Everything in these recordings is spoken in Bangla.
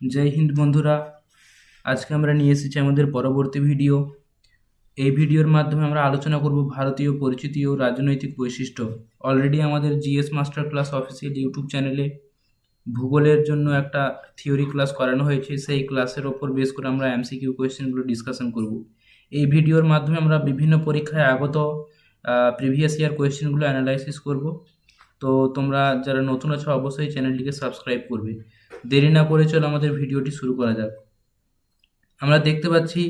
জয় হিন্দ বন্ধুরা, আজকে আমরা নিয়ে এসেছি আমাদের পরবর্তী ভিডিও। এই ভিডিওর মাধ্যমে আমরা আলোচনা করব ভারতীয় পরিচিতি ও রাজনৈতিক বৈশিষ্ট্য। অলরেডি আমাদের GS master class official YouTube চ্যানেলে ভূগোলের জন্য একটা থিওরি ক্লাস করানো হয়েছে। সেই ক্লাসের ওপর বেস করে আমরা এমসিকিউ কোয়েশ্চেনগুলো ডিসকাশন করব। এই ভিডিওর মাধ্যমে আমরা বিভিন্ন পরীক্ষায় আগত প্রিভিয়াস ইয়ার কোয়েশ্চেনগুলো অ্যানালাইসিস করব। তো তোমরা যারা নতুন আছো, অবশ্যই চ্যানেলটিকে সাবস্ক্রাইব করবে। দেরি না করে চলো আমাদের ভিডিওটি শুরু করা যাক। আমরা দেখতে পাচ্ছি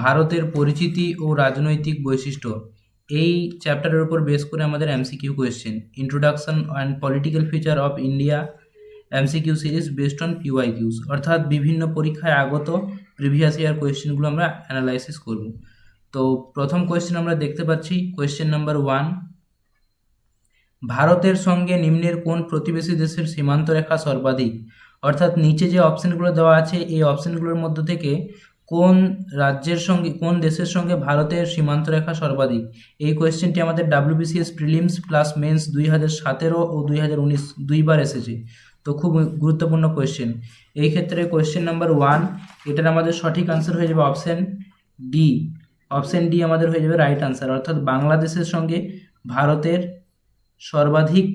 ভারতের পরিচিতি ও রাজনৈতিক বৈশিষ্ট্য। এই চ্যাপ্টারের উপর বেস করে আমাদের MCQ question introduction and political feature of India MCQ series based on PYQs অর্থাৎ বিভিন্ন পরীক্ষায় আগত প্রিভিয়াস ইয়ার কোয়েশ্চেনগুলো আমরা অ্যানালাইসিস করব। তো প্রথম কোয়েশ্চেন আমরা দেখতে পাচ্ছি। কোয়েশ্চেন নাম্বার ওয়ান ভারতের সঙ্গে নিম্নের কোন প্রতিবেশী দেশের সীমান্ত রেখা সর্বাধিক? অর্থাৎ নিচে যে অপশনগুলো দেওয়া আছে, এই অপশনগুলোর মধ্য থেকে কোন রাজ্যের সঙ্গে, কোন দেশের সঙ্গে ভারতের সীমান্ত রেখা সর্বাধিক? এই কোয়েশ্চেনটি আমাদের ডাব্লিউবিসিএস প্রিলিমস প্লাস মেন্স দুই হাজার সতেরো ও দুই হাজার উনিশ দুইবার এসেছে। তো খুব গুরুত্বপূর্ণ কোয়েশ্চেন এই ক্ষেত্রে কোয়েশ্চেন নাম্বার ওয়ান এটার আমাদের সঠিক আনসার হয়ে যাবে অপশান ডি অপশান ডি আমাদের হয়ে যাবে রাইট আনসার অর্থাৎ বাংলাদেশের সঙ্গে ভারতের সর্বাধিক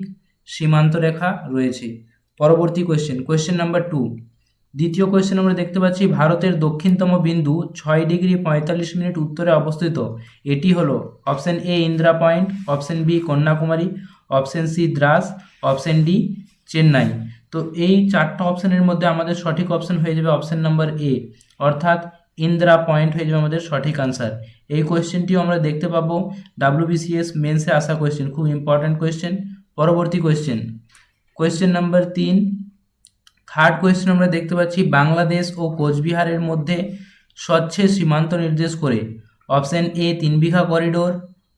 সীমান্ত রেখা রয়েছে। পরবর্তী কোয়েশ্চেন কোয়েশ্চেন নাম্বার টু দ্বিতীয় কোয়েশ্চেন আমরা দেখতে পাচ্ছি, ভারতের দক্ষিণতম বিন্দু ছয় ডিগ্রি পঁয়তাল্লিশ মিনিট উত্তরে অবস্থিত। এটি হলো option A Indira Point option B Kanyakumari option C Dras option D Chennai. তো এই চারটা অপশনের মধ্যে আমাদের সঠিক অপশন হয়ে যাবে অপশন নাম্বার এ অর্থাৎ ইন্দিরা পয়েন্ট হয়ে যাবে আমাদের সঠিক আনসার এই কোয়েশ্চেনটিও আমরা দেখতে পাবো। ডাব্লিউবিসিএস মেন্সে আসা কোয়েশ্চেন খুব ইম্পর্ট্যান্ট কোয়েশ্চেন পরবর্তী কোয়েশ্চেন কোয়েশ্চেন নাম্বার তিন। থার্ড কোয়েশ্চেন আমরা দেখতে পাচ্ছি, বাংলাদেশ ও কোচবিহারের মধ্যে স্বচ্ছে সীমান্ত নির্দেশ করে। Option A Tin Bigha corridor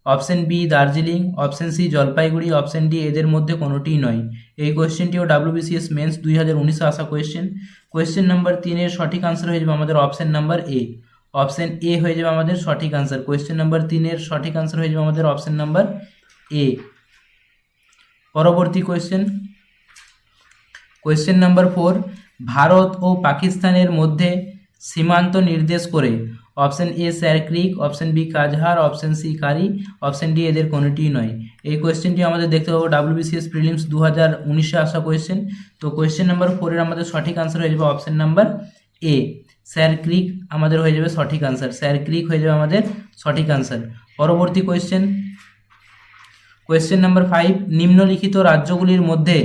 option B, Darjeeling, option C, Jalpaiguri, option D, এদের মধ্যে কোনোটিই নয়। এই কোয়েশ্চেনটিও ডাব্লিউবিসিএস মেন্স দুই হাজার উনিশে আসা কোয়েশ্চেন কোয়েশ্চেন নাম্বার তিনের সঠিক আনসার হয়ে যাবে আমাদের option number A. Option A হয়ে যাবে আমাদের সঠিক আনসার। কোয়েশ্চেন নাম্বার তিনের সঠিক আনসার হয়ে যাবে আমাদের অপশন নাম্বার এ। পরবর্তী question question number four, Bharat ও পাকিস্তানের মধ্যে সীমান্ত নির্দেশ করে option A Sir Creek, option B কাজহার, option C কারি, অপশন ডি এদের কোনোটিই নয়। এই কোয়েশ্চেনটি আমাদের দেখতে পাবো ডাব্লিউবিসিএস প্রিলিমস দু হাজার উনিশে আসা কোয়েশ্চেন। তো কোয়েশ্চেন নাম্বার ফোরের আমাদের সঠিক আনসার হয়ে যাবে অপশন নাম্বার এ। স্যার ক্রিক আমাদের হয়ে যাবে সঠিক আনসার। স্যার ক্রিক হয়ে যাবে আমাদের সঠিক আনসার। পরবর্তী কোয়েশ্চেন। কোয়েশ্চেন নাম্বার ফাইভ, নিম্নলিখিত রাজ্যগুলির মধ্যে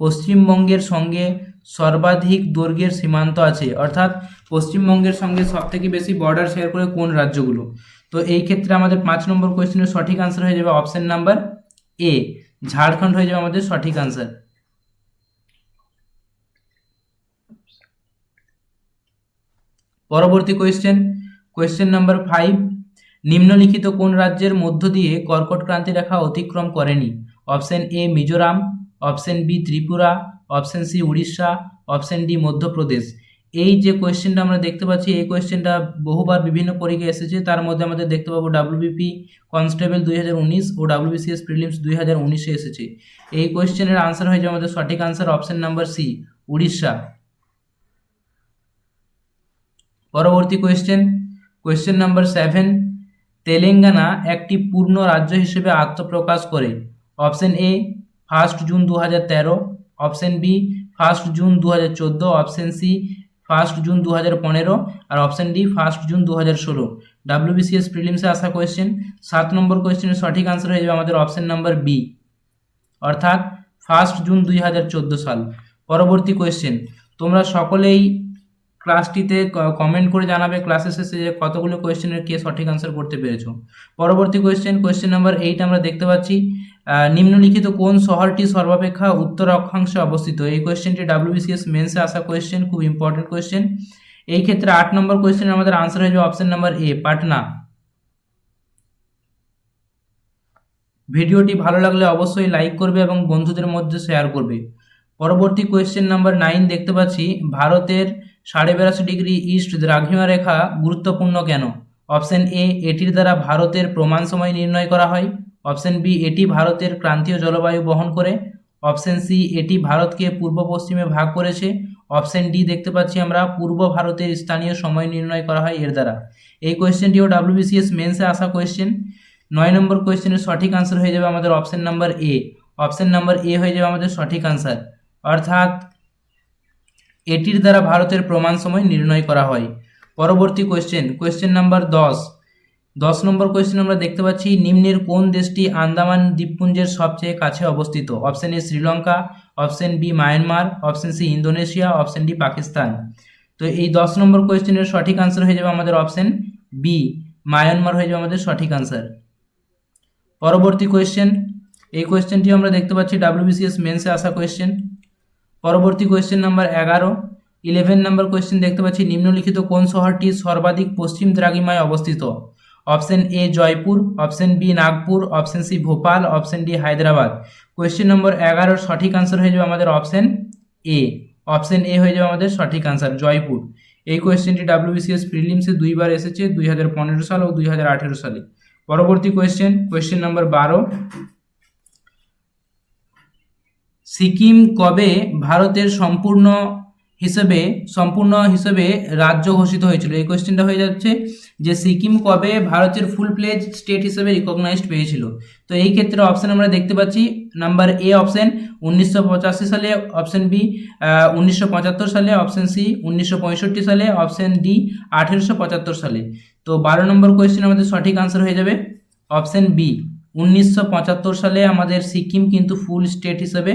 পশ্চিমবঙ্গের সঙ্গে সর্বাধিক দৈর্ঘ্যের সীমান্ত আছে। অর্থাৎ পশ্চিমবঙ্গের সঙ্গে সবথেকে বেশি বর্ডার শেয়ার করে কোন রাজ্যগুলো? তো এই ক্ষেত্রে আমাদের পাঁচ নম্বর কোয়েশ্চেনের সঠিক আনসার হয়ে যাবে অপশন নাম্বার এ ঝাড়খণ্ড হয়ে যাবে আমাদের সঠিক আনসার পরবর্তী কোয়েশ্চেন কোয়েশ্চেন নাম্বার ফাইভ নিম্নলিখিত কোন রাজ্যের মধ্য দিয়ে কর্কট ক্রান্তি রেখা অতিক্রম করেনি? Option A Mizoram option B Tripura option C Orissa, option D Madhya Pradesh. এই যে কোয়েশ্চেনটা আমরা দেখতে পাচ্ছি, এই কোয়েশ্চেনটা বহুবার বিভিন্ন পরীক্ষায় এসেছে। তার মধ্যে আমাদের দেখতে পাবো ডাব্লিউবিপি কনস্টেবল দুই হাজার উনিশ ও ডাব্লিউবিসিএস প্রিলিমস দুই হাজার উনিশে এসেছে। এই কোয়েশ্চেনের আনসার হয়ে আমাদের সঠিক answer option number C Orissa. পরবর্তী question question number seven Telangana একটি পূর্ণ রাজ্য হিসেবে আত্মপ্রকাশ করে। অপশন এ ফার্স্ট জুন দু হাজার তেরো অপশন বি ফার্স্ট জুন দু হাজার চোদ্দ অপশন সি ফার্স্ট জুন দু হাজার পনেরো আর অপশন ডি ফার্স্ট জুন দু হাজার ষোলো ডাব্লিউবিসিএস প্রিলিমসে আসা কোয়েশ্চেন সাত নম্বর কোয়েশ্চেনের সঠিক আনসার হয়ে যাবে আমাদের অপশন নাম্বার বি অর্থাৎ ফার্স্ট জুন দুই হাজার চোদ্দ সাল। পরবর্তী কোয়েশ্চেন তোমরা সকলেই ক্লাসটিতে কমেন্ট করে জানাবে ক্লাসের শেষে যে কতগুলো কোয়েশ্চেনের কে সঠিক আনসার করতে পেরেছ। পরবর্তী কোয়েশ্চেন কোয়েশ্চেন নাম্বার এইট আমরা দেখতে পাচ্ছি নিম্নলিখিত কোন শহরটি সর্বাপেক্ষা উত্তর অক্ষাংশে অবস্থিত? এই কোয়েশ্চেনটি ডাব্লিউবিসিএস মেন্সে আসা কোয়েশ্চেন খুব ইম্পর্টেন্ট কোয়েশ্চেন এই ক্ষেত্রে আট নম্বর কোয়েশ্চেনের আমাদের আনসার হয়ে যাবে অপশন নাম্বার এ পাটনা। ভিডিওটি ভালো লাগলে অবশ্যই লাইক করবে এবং বন্ধুদের মধ্যে শেয়ার করবে। পরবর্তী কোয়েশ্চেন নাম্বার নাইন দেখতে পাচ্ছি, ভারতের সাড়ে বিরাশি ডিগ্রি ইস্ট দ্রাঘিমা রেখা গুরুত্বপূর্ণ কেন? অপশন এ এটির দ্বারা ভারতের প্রমাণ সময় নির্ণয় করা হয়। অপশন বি, এটি ভারতের ক্রান্তীয় জলবায়ু বহন করে। অপশন সি, এটি ভারতকে পূর্ব পশ্চিমে ভাগ করেছে। অপশন ডি দেখতে পাচ্ছি আমরা, পূর্ব ভারতের স্থানীয় সময় নির্ণয় করা হয় এর দ্বারা। এই কোয়েশ্চেনটিও ডাব্লিউবিসিএস মেন্সে আসা কোয়েশ্চেন। নয় নম্বর কোয়েশ্চেনের সঠিক আনসার হয়ে যাবে আমাদের option number A. Option number A হয়ে যাবে আমাদের সঠিক আনসার। অর্থাৎ, এটির দ্বারা ভারতের প্রমাণ সময় নির্ণয় করা হয়। পরবর্তী কোয়েশ্চেন কোয়েশ্চেন নাম্বার দশ। দশ নম্বর কোয়েশ্চেন আমরা দেখতে পাচ্ছি, নিম্নের কোন দেশটি আন্দামান দ্বীপপুঞ্জের সবচেয়ে কাছে অবস্থিত? Option A Sri Lanka option B Myanmar option C Indonesia option D Pakistan. তো এই দশ নম্বর কোয়েশ্চেনের সঠিক আনসার হয়ে যাবে আমাদের অপশন বি মায়ানমার হয়ে যাবে আমাদের সঠিক আনসার পরবর্তী কোয়েশ্চেন এই কোয়েশ্চেনটি আমরা দেখতে পাচ্ছি ডাব্লিউবিসিএস মেন্সে আসা কোয়েশ্চেন পরবর্তী কোয়েশ্চেন নাম্বার এগারো ইলেভেন নাম্বার কোয়েশ্চেন দেখতে পাচ্ছি, নিম্নলিখিত কোন শহরটি সর্বাধিক পশ্চিম দ্রাগিমায় অবস্থিত? Option A Jaipur, option B Nagpur, option C Bhopal, option D Hyderabad. Question number এগারোর সঠিক আনসার হয়ে যাবে আমাদের অপশন এ অপশন এ হয়ে যাবে আমাদের সঠিক আনসার জয়পুর। এই কোয়েশ্চেনটি ডাব্লিউবিসিএস প্রিলিমসে দুইবার এসেছে দুই হাজার পনেরো সাল ও দুই হাজার আঠেরো সালে। পরবর্তী কোয়েশ্চেন কোয়েশ্চেন নাম্বার বারো। সিকিম কবে ভারতের সম্পূর্ণ হিসেবে, সম্পূর্ণ হিসেবে রাজ্য ঘোষিত হয়েছিল। এই কোয়েশ্চেনটা হয়ে যাচ্ছে যে সিকিম কবে ভারতের ফুল প্লেজ স্টেট হিসেবে রিকগনাইজড পেয়েছিল? তো এই ক্ষেত্রে অপশন আমরা দেখতে পাচ্ছি নাম্বার এ অপশন উনিশশো সালে অপশন বি উনিশশো পঁচাত্তর সালে অপশন সি উনিশশো পঁয়ষট্টি সালে অপশন ডি আঠেরোশো পঁচাত্তর সালে। তো বারো নম্বর কোয়েশ্চেন আমাদের সঠিক আনসার হয়ে যাবে। অপশন বি উনিশশো পঁচাত্তর সালে আমাদের সিকিম কিন্তু ফুল স্টেট হিসেবে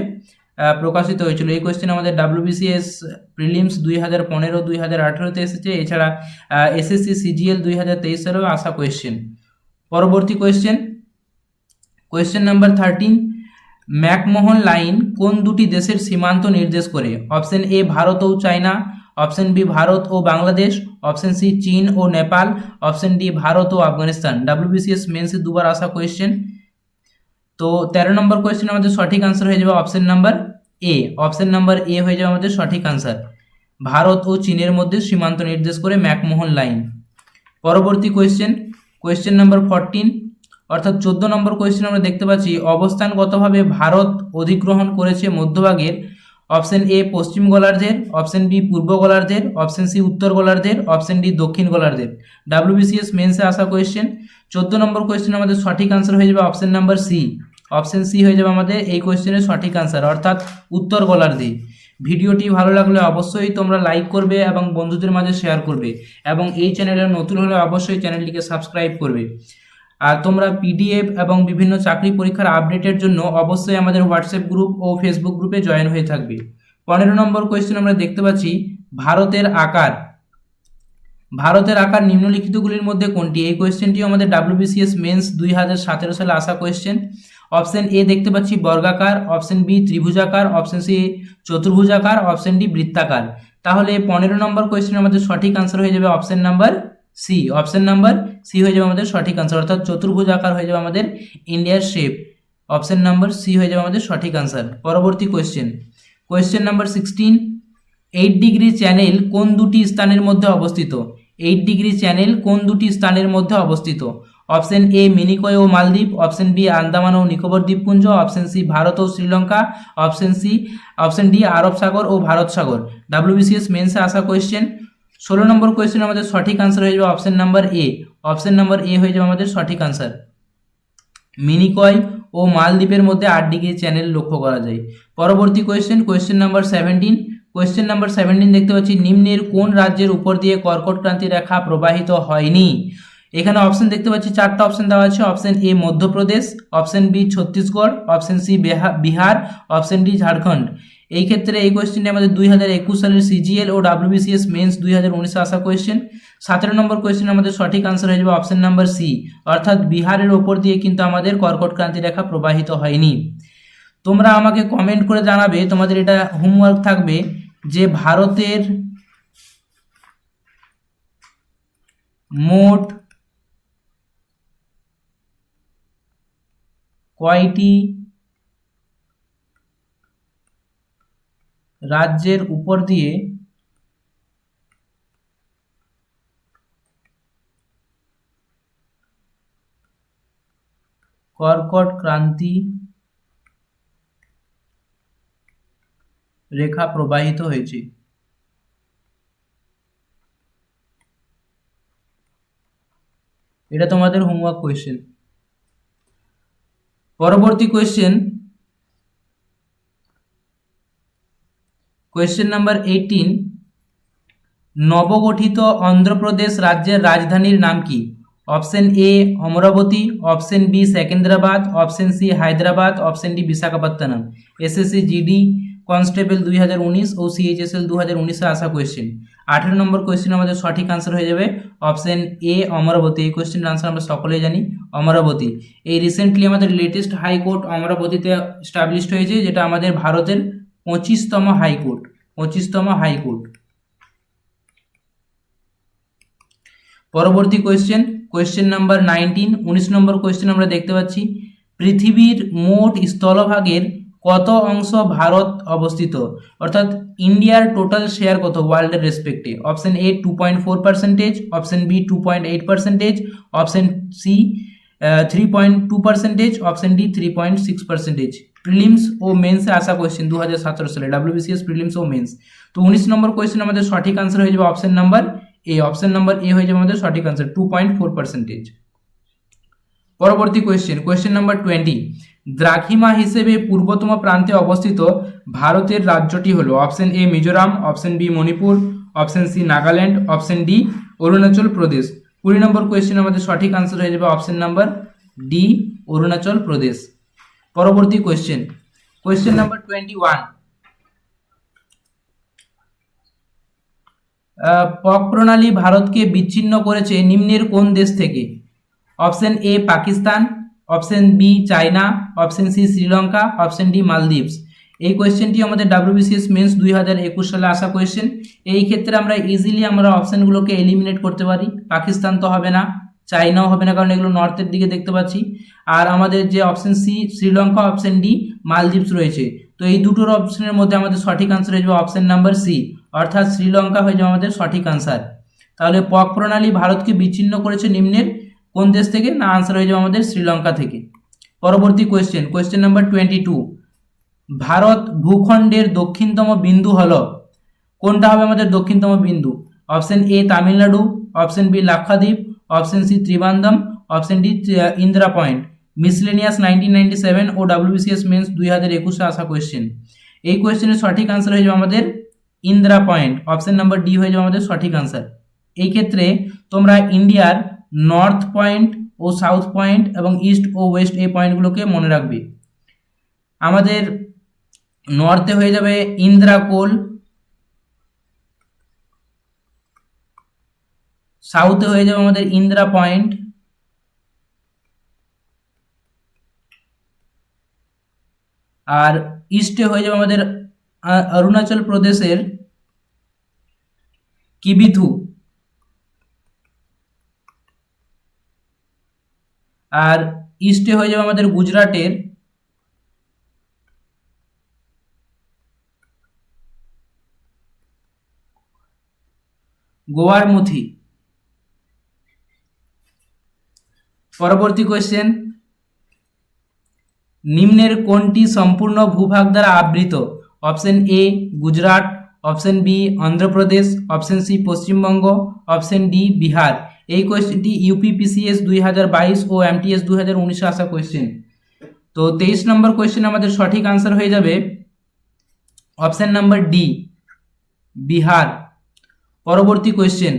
প্রকাশিত হয়েছিল। এই কোয়েশ্চেন আমাদের ডাব্লিউবিসিএস প্রিলিমস দুই হাজার পনেরো, দুই হাজার আঠেরোতে এসেছে। এছাড়া এসএসসি সিজিএল দুই হাজার তেইশ সালেও আসা কোয়েশ্চেন পরবর্তী question question number thirteen McMahon line কোন দুটি দেশের সীমান্ত নির্দেশ করে? অপশন এ ভারত ও চায়না অপশন বি ভারত ও বাংলাদেশ অপশন সি চীন ও নেপাল অপশন ডি ভারত ও আফগানিস্তান। ডাব্লিউবিসিএস মেন্সে দুবার আসা কোয়েশ্চেন তো তেরো নম্বর কোয়েশ্চেন আমাদের সঠিক আনসার হয়ে যাবে option number A option number A হয়ে যাবে আমাদের সঠিক আনসার ভারত ও চীনের মধ্যে সীমান্ত নির্দেশ করে ম্যাকমোহন লাইন। পরবর্তী কোয়েশ্চেন কোয়েশ্চেন নাম্বার ফরটিন অর্থাৎ চোদ্দ নম্বর কোয়েশ্চেন আমরা দেখতে পাচ্ছি, অবস্থানগতভাবে ভারত অধিগ্রহণ করেছে মধ্যভাগের। অপশন এ পশ্চিম গোলার্ধের অপশন বি পূর্ব গোলার্ধের অপশন সি উত্তর গোলার্ধের অপশন ডি দক্ষিণ গোলার্ধের। ডাব্লিউবিসিএস মেন্সে আসা কোয়েশ্চেন চোদ্দ নম্বর কোয়েশ্চেন আমাদের সঠিক আনসার হয়ে যাবে option number C option C হয়ে যাবে আমাদের এই কোয়েশ্চেনের সঠিক আনসার অর্থাৎ উত্তর গোলার্ধে ভিডিওটি ভালো লাগলে অবশ্যই তোমরা লাইক করবে এবং বন্ধুদের মাঝে শেয়ার করবে এবং এই চ্যানেলে নতুন হলে অবশ্যই চ্যানেলটিকে সাবস্ক্রাইব করবে। আর তোমরা পিডিএফ এবং বিভিন্ন চাকরি পরীক্ষার আপডেটের জন্য অবশ্যই আমাদের হোয়াটসঅ্যাপ গ্রুপ ও ফেসবুক গ্রুপে জয়েন হয়ে থাকবে। পনেরো নম্বর কোয়েশ্চেন আমরা দেখতে পাচ্ছি, ভারতের আকার। ভারতের আকার নিম্নলিখিতগুলির মধ্যে কোনটি? এই কোয়েশ্চেনটিও আমাদের ডাব্লিউবিসিএস মেন্স দুই হাজার সতেরো সালে আসা কোয়েশ্চেন অপশন এ দেখতে পাচ্ছি বর্গাকার, অপশন বি ত্রিভুজাকার, অপশন সি চতুর্ভুজাকার, অপশন ডি বৃত্তাকার। তাহলে পনেরো নম্বর কোয়েশ্চেন আমাদের সঠিক আনসার হয়ে যাবে option number C option number C হয়ে যাবে আমাদের সঠিক আনসার অর্থাৎ চতুর্ভুজ আকার হয়ে যাবে আমাদের ইন্ডিয়ার শেপ অপশন নাম্বার সি হয়ে যাবে আমাদের সঠিক আনসার পরবর্তী question question number sixteen eight degree channel কোন দুটি স্থানের মধ্যে অবস্থিত? এইট ডিগ্রি চ্যানেল কোন দুটি স্থানের মধ্যে অবস্থিত? অপশন এ মিনিকয় ও মালদ্বীপ, অপশন বি আন্দামান ও নিকোবর দ্বীপপুঞ্জ, অপশন সি ভারত ও Sri Lanka, option C, option D আরব সাগর ও ভারত সাগর। ডাব্লিউবিসিএস মেন্সে আসা কোয়েশ্চেন ষোলো নম্বর কোয়েশ্চেন আমাদের সঠিক আনসার হয়ে যাবে option number A option number A হয়ে যাবে আমাদের সঠিক আনসার মিনিকয় ও মালদ্বীপের মধ্যে আট ডিগ্রি চ্যানেল লক্ষ্য করা যায়। পরবর্তী question question number seventeen question number seventeen দেখতে পাচ্ছি, নিম্নের কোন রাজ্যের উপর দিয়ে কর্কট ক্রান্তি রেখা প্রবাহিত হয়নি? এখানে অপশন দেখতে পাচ্ছি, চারটা অপশন দেওয়া আছে। Option A Madhya Pradesh option B Chhattisgarh option C Bihar option D Jharkhand. এই ক্ষেত্রে এই কোয়েশ্চেনটি আমাদের দুই হাজার একুশ সালের সিজিএল ও ডাব্লিউবিসিএস মেন্স দুই হাজার উনিশে আসা কোয়েশ্চেন সতেরো নম্বর কোয়েশ্চেন আমাদের সঠিক আনসার হয়ে যাবে অপশন নাম্বার সি অর্থাৎ বিহারের ওপর দিয়ে কিন্তু আমাদের কর্কট ক্রান্তি রেখা প্রবাহিত হয়নি। তোমরা আমাকে কমেন্ট করে জানাবে, তোমাদের এটা হোমওয়ার্ক থাকবে যে ভারতের মোট কয়টি রাজ্যের উপর দিয়ে কর্কট ক্রান্তি রেখা প্রবাহিত হয়েছে? এটা তোমাদের হোমওয়ার্ক কোয়েশ্চেন পরবর্তী কোয়েশ্চেন কোয়েশ্চেন নাম্বার এইটিন নবগঠিত অন্ধ্রপ্রদেশ রাজ্যের রাজধানীর নাম কি? Option A Amaravati option B Secunderabad option C Hyderabad option D Visakhapatnam. SSC GD constable দুই হাজার উনিশ ও সিএইচএসএল দু হাজার উনিশে আসা কোয়েশ্চেন আঠেরো নম্বর কোয়েশ্চেন আমাদের সঠিক আনসার হয়ে যাবে। Option A Amaravati. এই কোয়েশ্চেনের আনসার আমরা সকলেই জানি, অমরাবতী। এই রিসেন্টলি আমাদের লেটেস্ট হাইকোর্ট অমরাবতীতে স্টাবলিশড হয়েছে, যেটা আমাদের ভারতের পঁচিশতম হাইকোর্ট পঁচিশতম হাইকোর্ট পরবর্তী কোয়েশ্চেন কোয়েশ্চেন নাম্বার নাইনটিন উনিশ নম্বর কোয়েশ্চেন আমরা দেখতে পাচ্ছি। পৃথিবীর মোট স্থলভাগের কত অংশ ভারত অবস্থিত? অর্থাৎ ইন্ডিয়ার টোটাল শেয়ার কত? ওয়ার্ল্ডের রেসপেক্টে option A two point four percentage option B two point eight percentage option C three point two percentage option D three point six percentage prelims ও মেন্সে আসা কোয়েশ্চেন দু হাজার সতেরো সালে ডাব্লিউবিসিএস প্রিলিমস ও মেন্স তো উনিশ নম্বর কোয়েশ্চেন আমাদের সঠিক আনসার হয়ে যাবে option number A option number A হয়ে যাবে আমাদের সঠিক answer two point four percentage পরবর্তী কোয়েশ্চেন কোয়েশ্চেন নাম্বার টোয়েন্টি দ্রাঘিমা হিসেবে পূর্বতম প্রান্তে অবস্থিত ভারতের রাজ্যটি হলো option A Mizoram, option B Manipur, option C Nagaland, option D Arunachal Pradesh. কুড়ি নম্বর কোয়েশ্চেন আমাদের সঠিক আনসার হয়ে যাবে option number D Arunachal Pradesh. পরবর্তী question question number twenty one Palk প্রণালী ভারতকে বিচ্ছিন্ন করেছে নিম্নের কোন দেশ থেকে? Option A Pakistan option B China option C Sri Lanka option D Maldives এই কোয়েশ্চেনটি আমাদের ডাব্লিউবিসিএস মেন্স দুই হাজার একুশ সালে আসা কোয়েশ্চেন এই ক্ষেত্রে আমরা ইজিলি আমরা অপশানগুলোকে এলিমিনেট করতে পারি। পাকিস্তান তো হবে না চাইনাও হবে না, কারণ এগুলো নর্থের দিকে দেখতে পাচ্ছি। আর আমাদের যে option C Sri Lanka option D Maldives রয়েছে। তো এই দুটোর অপশনের মধ্যে আমাদের সঠিক আনসার হয়ে যাবে অপশন নাম্বার সি অর্থাৎ শ্রীলঙ্কা হয়ে যাবে আমাদের সঠিক আনসার তাহলে পক প্রণালী ভারতকে বিচ্ছিন্ন করেছে নিম্নের কোন দেশ থেকে? না আনসার হয়ে যাবে আমাদের শ্রীলঙ্কা থেকে। পরবর্তী question question number twenty two Bharat ভূখণ্ডের দক্ষিণতম বিন্দু হল, কোনটা হবে আমাদের দক্ষিণতম বিন্দু? Option A Tamil Nadu option B Lakshadweep option C Trivandrum option D Indira point. Miscellaneous nineteen ninety seven O WBCS mains দুই হাজার একুশে আসা কোয়েশ্চেন এই কোয়েশ্চেনের সঠিক আনসার হয়ে যাবে আমাদের Indira point. Option number D হয়ে যাবে আমাদের সঠিক আনসার এই ক্ষেত্রে তোমরা ইন্ডিয়ার নর্থ পয়েন্ট ও সাউথ পয়েন্ট এবং ইস্ট ও ওয়েস্ট এই পয়েন্টগুলোকে মনে রাখবে। আমাদের নর্থে হয়ে যাবে ইন্দিরা কোল সাউথে হয়ে যাবে আমাদের ইন্দিরা পয়েন্ট আর ইস্টে হয়ে যাবে আমাদের অরুণাচল প্রদেশের কিবিথু আর ইস্টে হয়ে যাবে আমাদের গুজরাটের গোয়ার মুথি পরবর্তী কোয়েশ্চেন নিম্নের কোনটি সম্পূর্ণ ভূভাগ দ্বারা আবৃত? Option A Gujarat option B Andhra Pradesh option C Paschimbanga option D Bihar. এই কোয়েশ্চেনটি ইউপিপিসিএস দুই হাজার বাইশ ও এমটিএস দুই হাজার উনিশে আসা কোয়েশ্চেন তো তেইশ নম্বর কোয়েশ্চেন আমাদের সঠিক আনসার হয়ে যাবে। Option number D Bihar. পরবর্তী question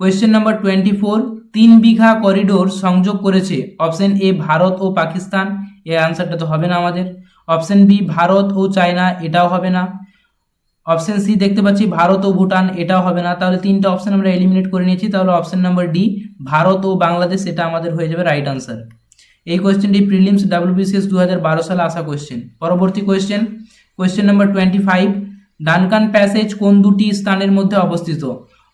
question number twenty four Tin Bigha corridor সংযোগ করেছে। অপশন এ ভারত ও পাকিস্তান। এর আনসারটা তো হবে না আমাদের। অপশন বি ভারত ও চায়না, এটাও হবে না। অপশন সি দেখতে পাচ্ছি ভারত ও ভুটান, এটাও হবে না। তাহলে তিনটা অপশন আমরা এলিমিনেট করে নিয়েছি। তাহলে অপশন নাম্বার ডি ভারত ও বাংলাদেশ, এটা আমাদের হয়ে যাবে রাইট আনসার এই কোয়েশ্চেনটি প্রিলিমস ডাব্লিউবিসিএস দু হাজার বারো সালে আসা কোয়েশ্চেন পরবর্তী question question number twenty five Duncan passage কোন দুটি স্থানের মধ্যে অবস্থিত?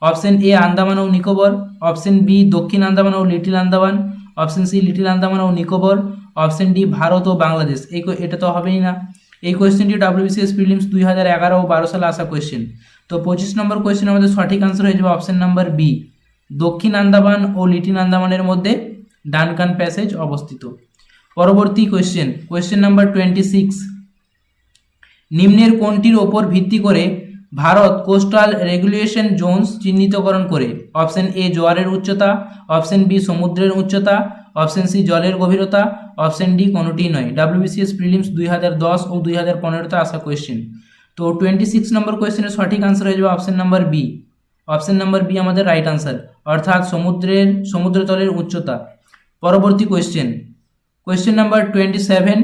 অপশন এ আন্দামান ও নিকোবর। অপশন বি দক্ষিণ আন্দামান ও little Andaman. Option C little Andaman ও নিকোবর। অপশন ডি ভারত ও বাংলাদেশ। এই এটা তো হবেই না। এই কোয়েশ্চেনটি ডাব্লিউবিসিএস প্রিলিমস দুই হাজার এগারো ও বারো সালে আসা কোয়েশ্চেন তো পঁচিশ নম্বর কোয়েশ্চেন আমাদের সঠিক আনসার হয়ে যাবে অপশন নাম্বার বি দক্ষিণ আন্দামান ও লিটিন আন্দামানের মধ্যে ডানকান প্যাসেজ অবস্থিত। পরবর্তী question question number twenty six নিম্নের কোনটির ওপর ভিত্তি করে ভারত কোস্টাল রেগুলেশন জোনস চিহ্নিতকরণ করে? অপশন এ জোয়ারের উচ্চতা অপশন বি সমুদ্রের উচ্চতা অপশন সি, জলের গভীরতা। অপশন ডি কোনোটি নয়। ডাব্লিউবিসিএস প্রিলিমস দুই হাজার দশ ও দুই হাজার পনেরোতে আসা কোয়েশ্চেন তো টোয়েন্টি সিক্স নম্বর কোয়েশ্চেনের সঠিক আনসার হয়ে যাবে option number B option number B আমাদের রাইট আনসার অর্থাৎ সমুদ্রের সমুদ্রতলের উচ্চতা। পরবর্তী question question number twenty seven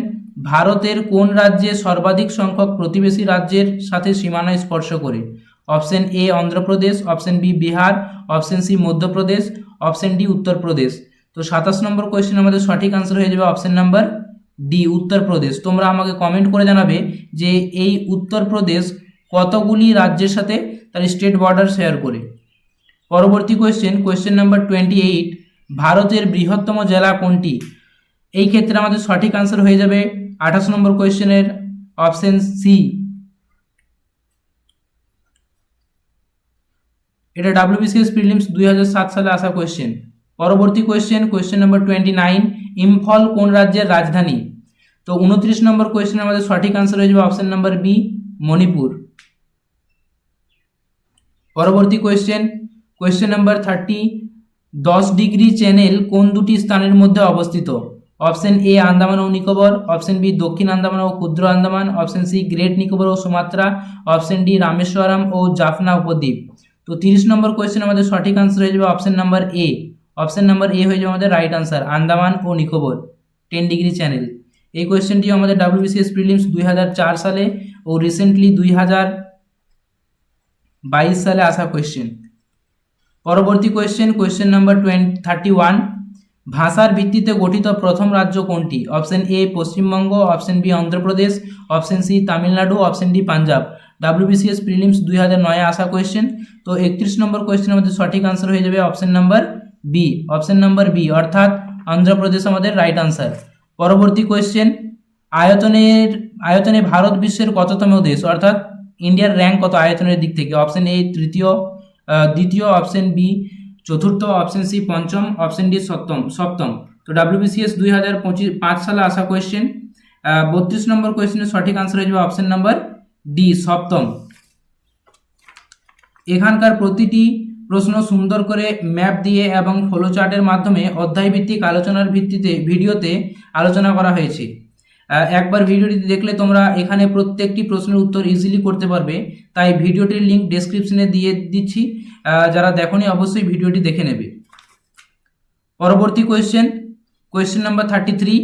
ভারতের কোন রাজ্যে সর্বাধিক সংখ্যক প্রতিবেশী রাজ্যের সাথে সীমানা স্পর্শ করে? Option A Andhra Pradesh. Option B Bihar. Option C Madhya Pradesh. Option D Uttar Pradesh. তো সাতাশ নম্বর কোয়েশ্চেন আমাদের সঠিক আনসার হয়ে যাবে অপশন নাম্বার ডি উত্তরপ্রদেশ। তোমরা আমাকে কমেন্ট করে জানাবে যে এই উত্তরপ্রদেশ কতগুলি রাজ্যের সাথে তার স্টেট বর্ডার শেয়ার করে। পরবর্তী question question number twenty eight ভারতের বৃহত্তম জেলা কোনটি? এই ক্ষেত্রে আমাদের সঠিক আনসার হয়ে যাবে আঠাশ নম্বর কোয়েশ্চেনের অপশন সি এটা ডাব্লিউবিসিএস প্রিলিমস দুই হাজার সাত সালে আসা কোয়েশ্চেন পরবর্তী question question number twenty nine Imphal কোন রাজ্যের রাজধানী? তো উনত্রিশ নম্বর কোয়েশ্চেন আমাদের সঠিক আনসার হয়ে যাবে অপশন নাম্বার বি মণিপুর। পরবর্তী কোয়েশ্চেন কোয়েশ্চেন নাম্বার থার্টি দশ ডিগ্রি চ্যানেল কোন দুটি স্থানের মধ্যে অবস্থিত? অপশন এ আন্দামান ও নিকোবর অপশন বি দক্ষিণ আন্দামান ও ক্ষুদ্র Andaman option C great Nicobar ও সুমাত্রা অপশন ডি রামেশ্বরম ও জাফনা উপদ্বীপ। তো তিরিশ নম্বর কোয়েশ্চেন আমাদের সঠিক আনসার হয়ে যাবে option number A option number A হয়ে যাবে আমাদের রাইট আনসার আন্দামান ও নিকোবর টেন ডিগ্রি চ্যানেল এই কোয়েশ্চেনটিও আমাদের ডাব্লিউবিসিএস প্রিলিমস দুই হাজার চার সালে ও রিসেন্টলি দুই হাজার বাইশ সালে আসা কোয়েশ্চেন পরবর্তী question question number twenty thirty one ভাষার ভিত্তিতে গঠিত প্রথম রাজ্য কোনটি? Option A Paschimbanga option B Andhra Pradesh option C Tamil Nadu option D Punjab. WBCS prelims দুই হাজার নয়ে আসা কোয়েশ্চেন তো একত্রিশ নম্বর কোয়েশ্চেন আমাদের সঠিক আনসার হয়ে যাবে option number B option number B অর্থাৎ অন্ধ্রপ্রদেশ আমাদের রাইট আনসার পরবর্তী কোয়েশ্চেন আয়তনের আয়তনে ভারত বিশ্বের কততম দেশ? অর্থাৎ ইন্ডিয়ার র্যাঙ্ক কত আয়তনের দিক থেকে? অপশন এ তৃতীয় দ্বিতীয় অপশন বি চতুর্থ অপশন সি পঞ্চম অপশন ডি সপ্তম সপ্তম। তো ডাব্লিউবিসিএস দুই হাজার পঁচিশ, পাঁচ সালে আসা কোয়েশ্চেন বত্রিশ নম্বর কোয়েশ্চেনের সঠিক আনসার হয়ে যাবে অপশন নাম্বার ডি সপ্তম। এখানকার প্রতিটি প্রশ্ন সুন্দর করে ম্যাপ দিয়ে এবং ফ্লোচার্টের মাধ্যমে অধ্যায়ভিত্তিক আলোচনার ভিত্তিতে ভিডিওতে আলোচনা করা হয়েছে। একবার ভিডিওটি দেখলে তোমরা এখানে প্রত্যেকটি প্রশ্নের উত্তর ইজিলি করতে পারবে। তাই ভিডিওটির লিঙ্ক ডেসক্রিপশনে দিয়ে দিচ্ছি। যারা দেখোনি অবশ্যই ভিডিওটি দেখে নেবে। পরবর্তী question question number thirty three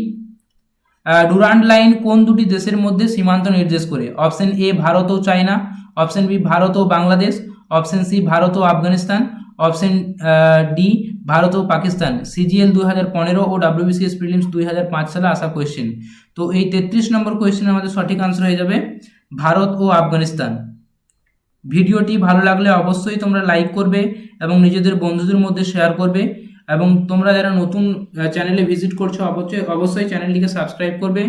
Durand line কোন দুটি দেশের মধ্যে সীমান্ত নির্দেশ করে? অপশন এ ভারত ও চায়না অপশন বি ভারত ও বাংলাদেশ অপশন সি, ভারত ও আফগানিস্তান। অপশন ডি, ভারত ও পাকিস্তান। সিজিএল দুই হাজার পনেরো ও ডাব্লিউবিসিএস প্রিলিমস দুই হাজার পাঁচ সালে আসা কোয়েশ্চেন তো এই তেত্রিশ নম্বর কোয়েশ্চেন আমাদের সঠিক আনসার হয়ে যাবে, ভারত ও আফগানিস্তান। ভিডিওটি ভালো লাগলে অবশ্যই তোমরা লাইক করবে এবং নিজেদের বন্ধুদের মধ্যে শেয়ার করবে এবং তোমরা যারা নতুন চ্যানেলে ভিজিট করছ, অবশ্যই অবশ্যই চ্যানেলটিকে সাবস্ক্রাইব করবে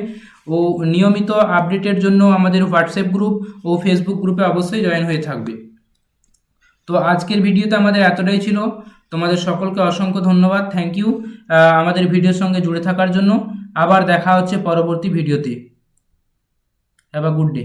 ও নিয়মিত আপডেটের জন্য আমাদের হোয়াটসঅ্যাপ গ্রুপ ও ফেসবুক গ্রুপে অবশ্যই জয়েন হয়ে থাকবে। তো আজকের ভিডিওতে আমাদের এতটাই ছিল। তোমাদের সকলকে অসংখ্য ধন্যবাদ। থ্যাংক ইউ আমাদের ভিডিওর সঙ্গে জুড়ে থাকার জন্য। আবার দেখা হচ্ছে পরবর্তী ভিডিওতে। Have a good day